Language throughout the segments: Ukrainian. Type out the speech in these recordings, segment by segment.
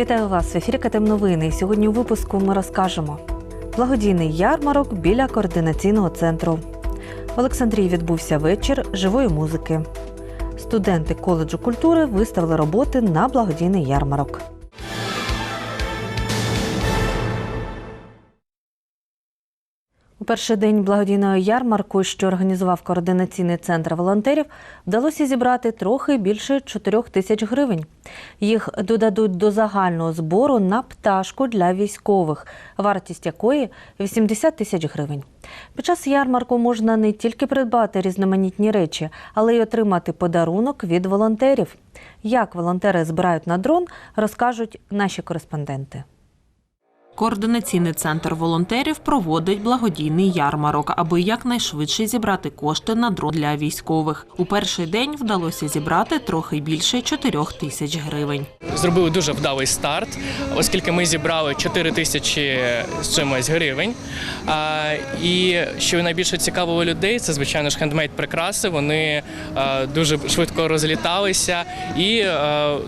Вітаю вас в ефірі КТМ Новини. Сьогодні у випуску ми розкажемо благодійний ярмарок біля координаційного центру. В Олександрії відбувся вечір живої музики. Студенти коледжу культури виставили роботи на благодійний ярмарок. Перший день благодійного ярмарку, що організував координаційний центр волонтерів, вдалося зібрати трохи більше 4 тисяч гривень. Їх додадуть до загального збору на пташку для військових, вартість якої 80 тисяч гривень. Під час ярмарку можна не тільки придбати різноманітні речі, але й отримати подарунок від волонтерів. Як волонтери збирають на дрон, розкажуть наші кореспонденти. Координаційний центр волонтерів проводить благодійний ярмарок, аби якнайшвидше зібрати кошти на дрон для військових. У перший день вдалося зібрати трохи більше 4 тисяч гривень. зробили дуже вдалий старт, оскільки ми зібрали 4 тисячі чимось гривень. І що найбільше цікавило людей, це звичайно ж хендмейд прикраси. Вони дуже швидко розліталися, і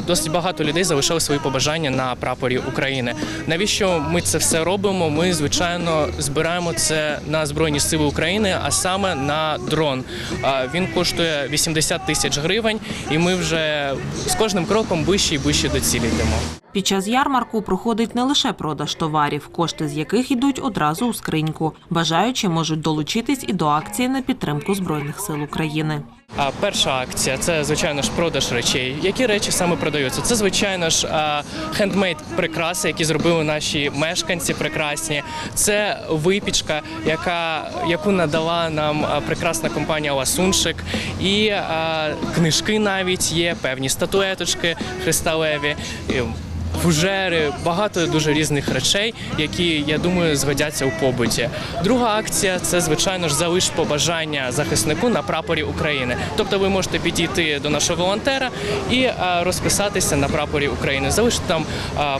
досить багато людей залишили свої побажання на прапорі України. Навіщо ми це все робимо? Ми звичайно збираємо це на збройні сили України, а саме на дрон. Він коштує 80 тисяч гривень, і ми вже з кожним кроком вище і вище до цілі йдемо. Під час ярмарку проходить не лише продаж товарів, кошти з яких йдуть одразу у скриньку. Бажаючі можуть долучитись і до акції на підтримку збройних сил України. А перша акція це звичайно ж продаж речей. Які речі саме продаються? Це звичайно ж хендмейд прикраси, які зробили наші мешканці прекрасні. Це випічка, яка яку надала нам прекрасна компанія Ласуншик. І а, книжки навіть є, певні статуеточки христалеві. Фужери, багато дуже різних речей, які я думаю згодяться у побуті. Друга акція це звичайно ж залиш побажання захиснику на прапорі України. Тобто ви можете підійти до нашого волонтера і розписатися на прапорі України. Залишити там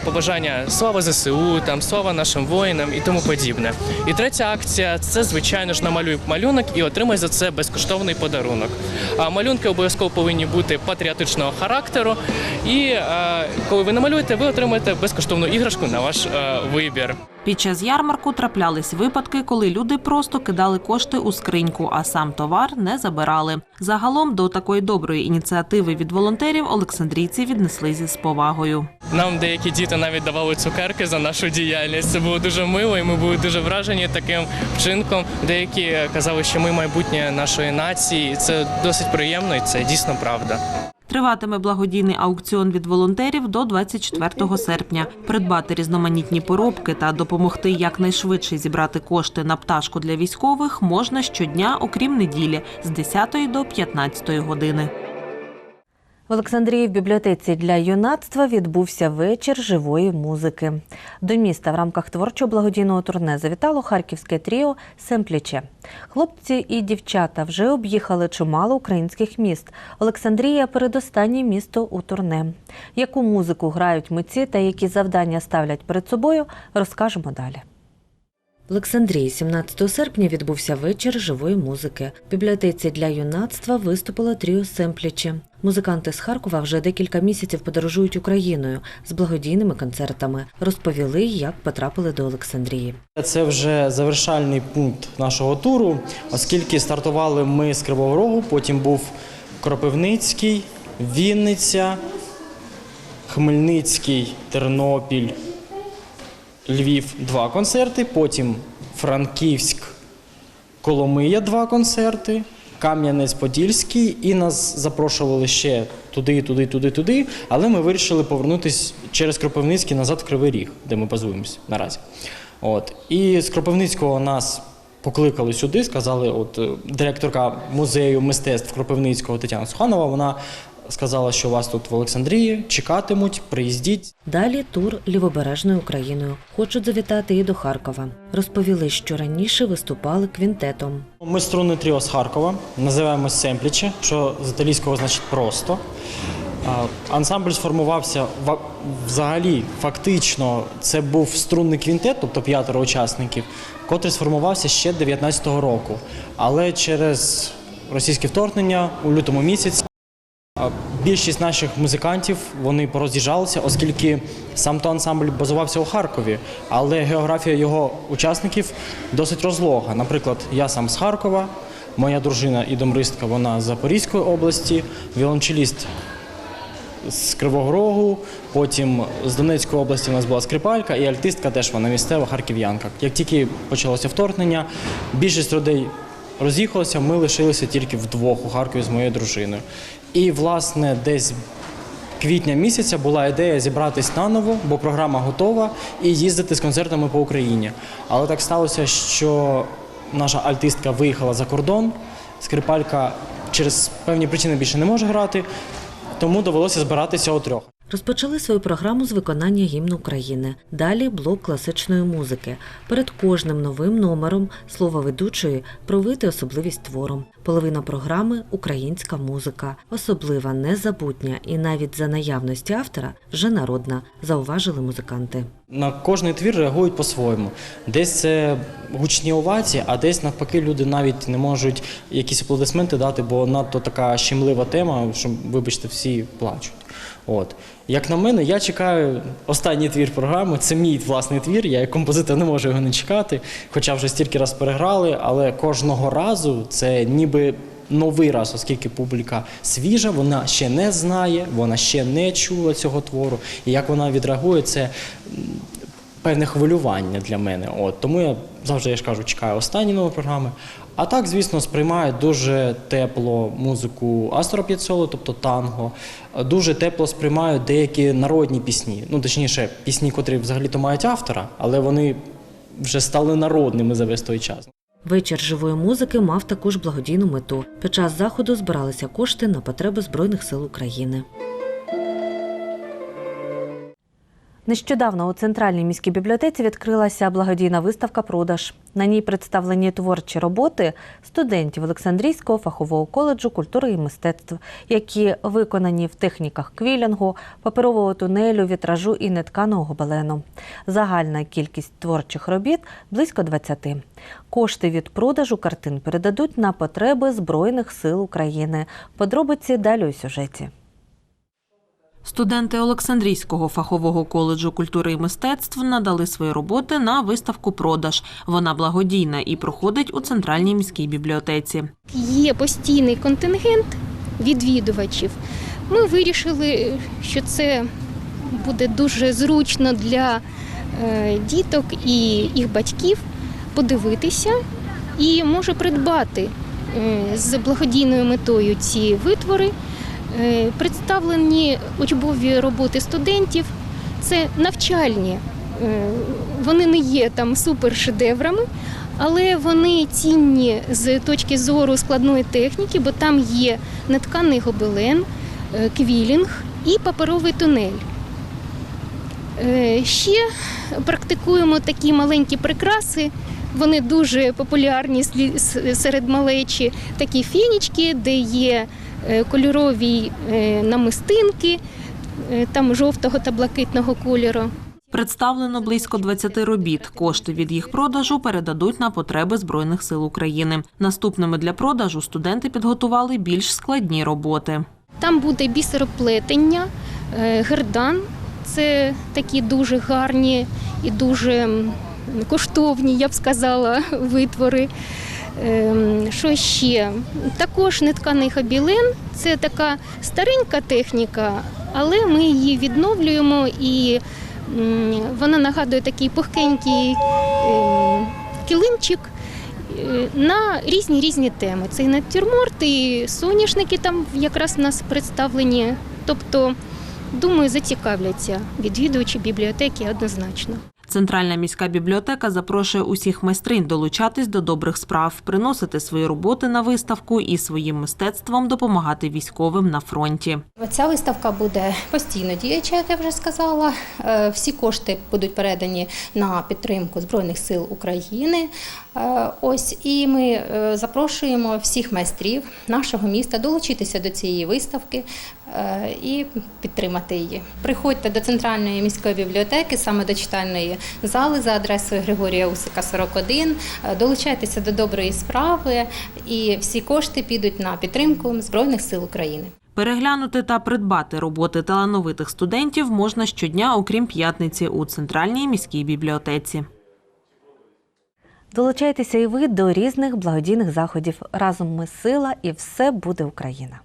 побажання слава ЗСУ, там слава нашим воїнам і тому подібне. І третя акція це звичайно ж намалюй малюнок і отримай за це безкоштовний подарунок. Малюнки обов'язково повинні бути патріотичного характеру. І коли ви намалюєте, ви отримаєте безкоштовну іграшку на ваш е, вибір. Під час ярмарку траплялись випадки, коли люди просто кидали кошти у скриньку, а сам товар не забирали. Загалом до такої доброї ініціативи від волонтерів Олександрійці віднеслися з повагою. Нам деякі діти навіть давали цукерки за нашу діяльність. Це було дуже мило, і ми були дуже вражені таким вчинком. Деякі казали, що ми майбутнє нашої нації. Це досить приємно, і це дійсно правда. Триватиме благодійний аукціон від волонтерів до 24 серпня. Придбати різноманітні поробки та допомогти якнайшвидше зібрати кошти на пташку для військових можна щодня, окрім неділі, з 10 до 15 години. Олександрії в бібліотеці для юнацтва відбувся вечір живої музики. До міста в рамках творчого благодійного турне завітало харківське тріо Семпліче. Хлопці і дівчата вже об'їхали чимало українських міст. Олександрія передостаннє місто у турне. Яку музику грають митці та які завдання ставлять перед собою, розкажемо далі. Олександрії 17 серпня відбувся вечір живої музики. В бібліотеці для юнацтва виступило тріо Семплічі. Музиканти з Харкова вже декілька місяців подорожують Україною з благодійними концертами. Розповіли, як потрапили до Олександрії. Це вже завершальний пункт нашого туру, оскільки стартували ми з Кривого Рогу, потім був Кропивницький, Вінниця, Хмельницький, Тернопіль, Львів два концерти, потім Франківськ, Коломия два концерти, Кам'янець-Подільський, і нас запрошували ще туди, туди, туди, туди. Але ми вирішили повернутися через Кропивницький назад в Кривий Ріг, де ми базуємось наразі. От. І з Кропивницького нас покликали сюди, сказали, от е, директорка музею мистецтв Кропивницького Тетяна Суханова, вона сказала, що вас тут в Олександрії чекатимуть, приїздіть. Далі тур лівобережною Україною. Хочуть завітати і до Харкова. Розповіли, що раніше виступали квінтетом. Ми струнне тріо з Харкова, називаємо Семпліче, що з італійського значить просто. Ансамбль сформувався взагалі, фактично, це був струнний квінтет, тобто п'ятеро учасників, котрий сформувався ще 19-го року. Але через російське вторгнення у лютому місяці Більшість наших музикантів вони пороз'їжджалися, оскільки сам то ансамбль базувався у Харкові, але географія його учасників досить розлога. Наприклад, я сам з Харкова, моя дружина і домристка вона з Запорізької області, віолончеліст з Кривого Рогу, потім з Донецької області у нас була скрипалька і альтистка теж вона місцева харків'янка. Як тільки почалося вторгнення, більшість людей роз'їхалося, ми лишилися тільки вдвох у Харкові з моєю дружиною. І, власне, десь квітня місяця була ідея зібратись наново, бо програма готова, і їздити з концертами по Україні. Але так сталося, що наша альтистка виїхала за кордон, скрипалька через певні причини більше не може грати, тому довелося збиратися у трьох. Розпочали свою програму з виконання гімну України. Далі блок класичної музики. Перед кожним новим номером слова ведучої провити особливість твору. Половина програми українська музика, особлива, незабутня і навіть за наявності автора вже народна, зауважили музиканти. На кожний твір реагують по-своєму. Десь це гучні овації, а десь навпаки люди навіть не можуть якісь аплодисменти дати, бо надто така щемлива тема, що, вибачте, всі плачуть. От. Як на мене, я чекаю останній твір програми. Це мій власний твір. Я як композитор не можу його не чекати. Хоча вже стільки раз переграли, але кожного разу це ніби новий раз, оскільки публіка свіжа, вона ще не знає, вона ще не чула цього твору. І як вона відреагує, це певне хвилювання для мене. От тому я завжди я ж кажу, чекаю останні нові програми. А так, звісно, сприймаю дуже тепло музику Астора П'єцоло, тобто танго. Дуже тепло сприймаю деякі народні пісні. Ну, точніше, пісні, котрі взагалі-то мають автора, але вони вже стали народними за весь той час. Вечір живої музики мав також благодійну мету. Під час заходу збиралися кошти на потреби Збройних сил України. Нещодавно у центральній міській бібліотеці відкрилася благодійна виставка Продаж. На ній представлені творчі роботи студентів Олександрійського фахового коледжу культури і мистецтв, які виконані в техніках квілінгу, паперового тунелю, вітражу і нетканого гобелену. Загальна кількість творчих робіт близько 20. Кошти від продажу картин передадуть на потреби Збройних сил України. Подробиці далі у сюжеті. Студенти Олександрійського фахового коледжу культури і мистецтв надали свої роботи на виставку Продаж. Вона благодійна і проходить у центральній міській бібліотеці. Є постійний контингент відвідувачів. Ми вирішили, що це буде дуже зручно для е, діток і їх батьків подивитися і може придбати е, з благодійною метою ці витвори. Е, Представлені учбові роботи студентів це навчальні. Е, Вони не є там супершедеврами, але вони цінні з точки зору складної техніки, бо там є нетканий гобелен, е, квілінг і паперовий тунель. Ще практикуємо такі маленькі прикраси. Вони дуже популярні серед малечі. Такі фінічки, де є кольорові е, намистинки, е, там жовтого та блакитного кольору. Представлено близько 20 робіт. Кошти від їх продажу передадуть на потреби Збройних сил України. Наступними для продажу студенти підготували більш складні роботи. Там буде бісероплетення, е, гердан. Це такі дуже гарні і дуже коштовні, я б сказала, витвори. Ем, Що ще? Також нетканий хабілен. Це така старенька техніка, але ми її відновлюємо і вона нагадує такий пухкенький ем, килимчик е, на різні різні теми. Це і натюрморт, і соняшники там якраз в нас представлені. Тобто, думаю, зацікавляться відвідувачі бібліотеки однозначно. Центральна міська бібліотека запрошує усіх майстринь долучатись до добрих справ, приносити свої роботи на виставку і своїм мистецтвом допомагати військовим на фронті. Ця виставка буде постійно діяча, як я вже сказала. Е, Всі кошти будуть передані на підтримку Збройних сил України. Е, Ось і ми е, запрошуємо всіх майстрів нашого міста долучитися до цієї виставки Е, і підтримати її. Приходьте до центральної міської бібліотеки, саме до читальної зали за адресою Григорія Усика, 41. Е, долучайтеся до доброї справи, і всі кошти підуть на підтримку збройних сил України. Переглянути та придбати роботи талановитих студентів можна щодня, окрім п'ятниці, у центральній міській бібліотеці. Долучайтеся і ви до різних благодійних заходів. Разом ми сила, і все буде Україна.